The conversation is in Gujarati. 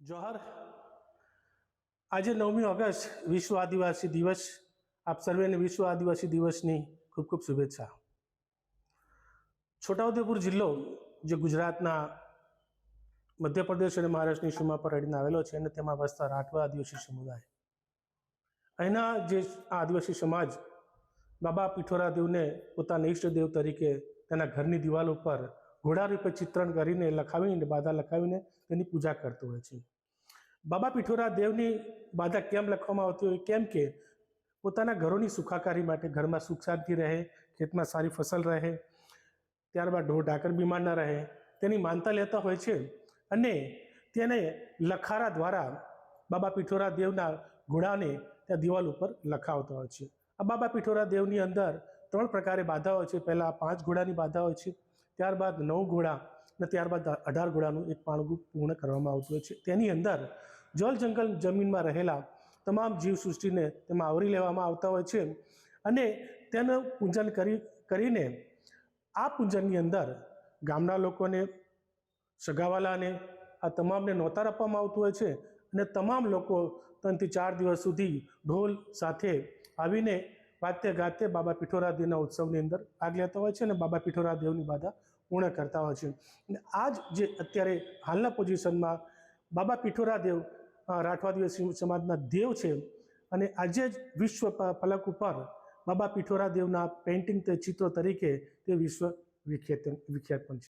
જોહર આજે નવમી ઓગસ્ટ વિશ્વ આદિવાસી દિવસ આપ સર્વેને વિશ્વ આદિવાસી દિવસની ખૂબ ખૂબ શુભેચ્છા છોટાઉદેપુર જિલ્લો જે ગુજરાતના મધ્યપ્રદેશ અને મહારાષ્ટ્રની સીમા પર અડીને આવેલો છે અને તેમાં વસતા રાઠવા આદિવાસી સમુદાય અહીંના જે આદિવાસી સમાજ બાબા પીઠોરા દેવને પોતાના ઈષ્ટદેવ તરીકે તેના ઘરની દિવાલ ઉપર ઘોડા રૂપે ચિત્રણ કરીને લખાવીને, બાધા લખાવીને તેની પૂજા કરતો હોય છે. બાબા પીઠોરા દેવની બાધા કેમ લખવામાં આવતી હોય? કેમ કે પોતાના ઘરોની સુખાકારી માટે ઘરમાં સુખ શાંતિ રહે, ખેતમાં સારી ફસલ રહે, ત્યારબાદ ઢોર ઢાકર બીમાર ન રહે, તેની માનતા લેતા હોય છે. અને તેને લખારા દ્વારા બાબા પીઠોરા દેવના ઘોડાને ત્યાં દિવાલ ઉપર લખાવતા હોય છે. આ બાબા પીઠોરા દેવની અંદર ત્રણ પ્રકારે બાધા હોય છે. પહેલાં પાંચ ઘોડાની બાધા હોય છે. ત્યારબાદ નવ ઘોડા અને ત્યારબાદ અઢાર ઘોડાનું એક પાણગું પૂર્ણ કરવામાં આવતું હોય છે. તેની અંદર જળ જંગલ જમીનમાં રહેલા તમામ જીવસૃષ્ટિને તેમાં આવરી લેવામાં આવતા હોય છે અને તેનું પૂજન કરી, કરીને આ પૂજનની અંદર ગામના લોકોને, સગાવાલાને, આ તમામને નોતાર આપવામાં આવતું હોય છે અને તમામ લોકો ત્રણથી ચાર દિવસ સુધી ઢોલ સાથે આવીને વાતે ગાતે બાબા પીઠોરા દેવના ઉત્સવની અંદર ભાગ લેતા હોય છે અને બાબા પીઠોરા દેવની બાધા પૂર્ણ કરતા હોય છે. અને આ જ જે અત્યારે હાલના પોઝિશનમાં બાબા પીઠોરા દેવ રાઠવા સમાજના દેવ છે અને આજે જ વિશ્વ ફલક ઉપર બાબા પીઠોરા દેવના પેઇન્ટિંગ તે ચિત્રો તરીકે તે વિશ્વ વિખ્યાત વિખ્યાત પણ છે.